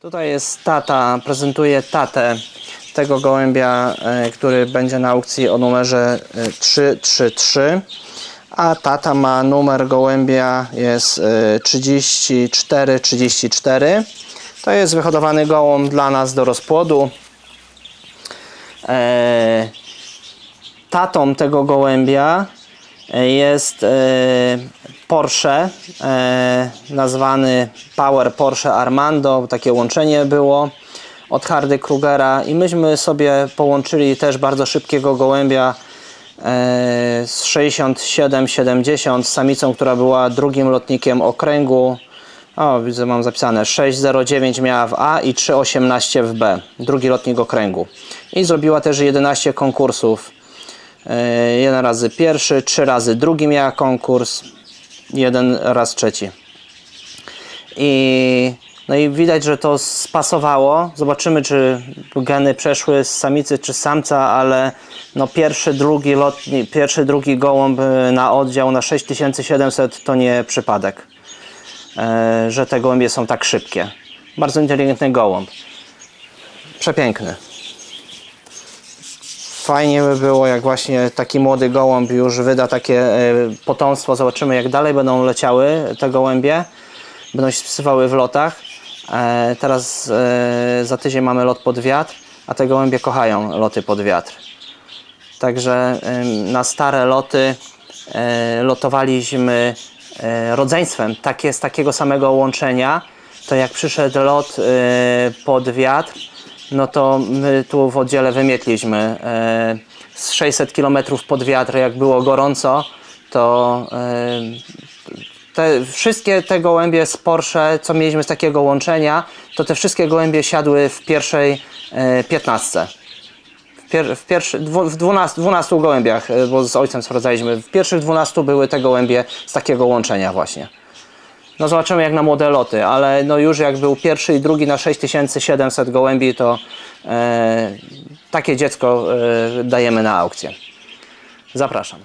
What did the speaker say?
Tutaj jest tata, prezentuję tatę tego gołębia, e, który będzie na aukcji o numerze e, 333. A tata ma numer gołębia jest e, 3434. To jest wyhodowany gołąb dla nas do rozpłodu. E, tatą tego gołębia e, jest e, Porsche, e, nazwany Power Porsche Armando, takie łączenie było od Hardy Krugera i myśmy sobie połączyli też bardzo szybkiego gołębia e, z 67-70 z samicą, która była drugim lotnikiem okręgu. O, widzę, mam zapisane 609 miała w A i 318 w B, drugi lotnik okręgu. I zrobiła też 11 konkursów. E, Jeden razy pierwszy, trzy razy drugi miała konkurs, jeden raz trzeci. I, no i widać, że to spasowało. Zobaczymy, czy geny przeszły z samicy czy samca, ale no pierwszy, drugi lotni, pierwszy, drugi gołąb e, na oddział na 6700 to nie przypadek, e, że te gołębie są tak szybkie. Bardzo inteligentny gołąb. Przepiękny. Fajnie by było, jak właśnie taki młody gołąb już wyda takie e, potomstwo. Zobaczymy, jak dalej będą leciały te gołębie. Będą się spisywały w lotach. E, Teraz e, za tydzień mamy lot pod wiatr, a te gołębie kochają loty pod wiatr. Także na stare loty lotowaliśmy rodzeństwem takie, z takiego samego łączenia. To jak przyszedł lot pod wiatr, no to my tu w oddziale wymietliśmy e, z 600 km pod wiatr, jak było gorąco, to e, te, wszystkie te gołębie z Porsche, co mieliśmy z takiego łączenia, to te wszystkie gołębie siadły w pierwszej e, 15. W, w, pierwszy, w 12, 12 gołębiach, bo z ojcem sprawdzaliśmy, w pierwszych 12 były te gołębie z takiego łączenia właśnie. No zobaczymy jak na młode loty, ale no już jak był pierwszy i drugi na 6700 gołębi, to e, takie dziecko e, dajemy na aukcję. Zapraszam.